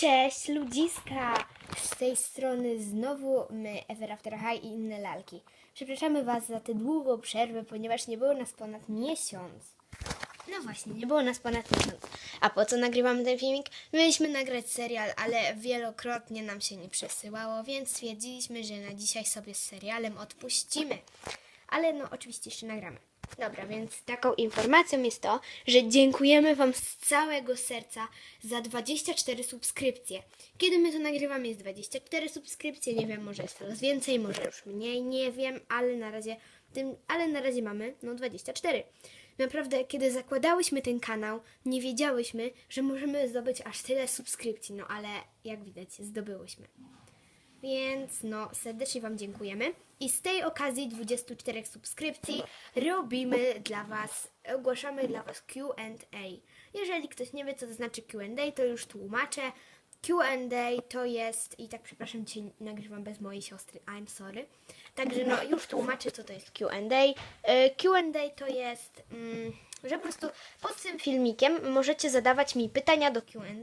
Cześć ludziska! Z tej strony znowu my, Ever After High i inne lalki. Przepraszamy Was za tę długą przerwę, ponieważ nie było nas ponad miesiąc. No właśnie, nie było nas ponad miesiąc. A po co nagrywamy ten filmik? Mieliśmy nagrać serial, ale wielokrotnie nam się nie przesyłało, więc stwierdziliśmy, że na dzisiaj sobie z serialem odpuścimy. Ale no, oczywiście jeszcze nagramy. Dobra, więc taką informacją jest to, że dziękujemy Wam z całego serca za 24 subskrypcje. Kiedy my to nagrywamy jest 24 subskrypcje, nie wiem, może jest coraz więcej, może już mniej, nie wiem, ale na razie tym, ale na razie mamy no 24. Naprawdę, kiedy zakładałyśmy ten kanał, nie wiedziałyśmy, że możemy zdobyć aż tyle subskrypcji, no ale jak widać, zdobyłyśmy. Więc no, serdecznie Wam dziękujemy. I z tej okazji 24 subskrypcji robimy dla Was, ogłaszamy dla Was QA. Jeżeli ktoś nie wie, co to znaczy QA, to już tłumaczę. QA to jest, i tak przepraszam, dzisiaj nagrywam bez mojej siostry, I'm sorry. Także no, już tłumaczę, co to jest QA. E, QA to jest, mm, że po prostu pod tym filmikiem możecie zadawać mi pytania do QA.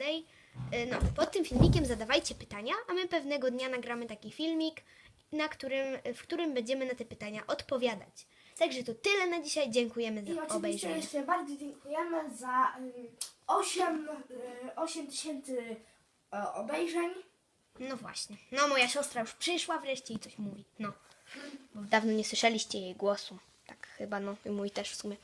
E, No, pod tym filmikiem zadawajcie pytania, a my pewnego dnia nagramy taki filmik, na którym, w którym będziemy na te pytania odpowiadać. Także to tyle na dzisiaj. Dziękujemy I za oczywiście obejrzenie. jeszcze bardzo dziękujemy za y, 8, y, 8 tysięcy y, obejrzeń. No właśnie. No, moja siostra już przyszła wreszcie i coś mówi. No. Bo dawno nie słyszeliście jej głosu. Chyba, no i mój też w sumie.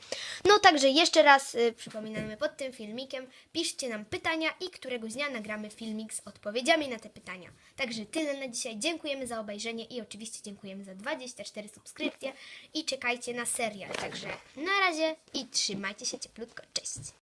No także jeszcze raz y, przypominamy pod tym filmikiem, piszcie nam pytania i któregoś dnia nagramy filmik z odpowiedziami na te pytania. Także tyle na dzisiaj. Dziękujemy za obejrzenie i oczywiście dziękujemy za 24 subskrypcje i czekajcie na serial. Także na razie i trzymajcie się cieplutko. Cześć!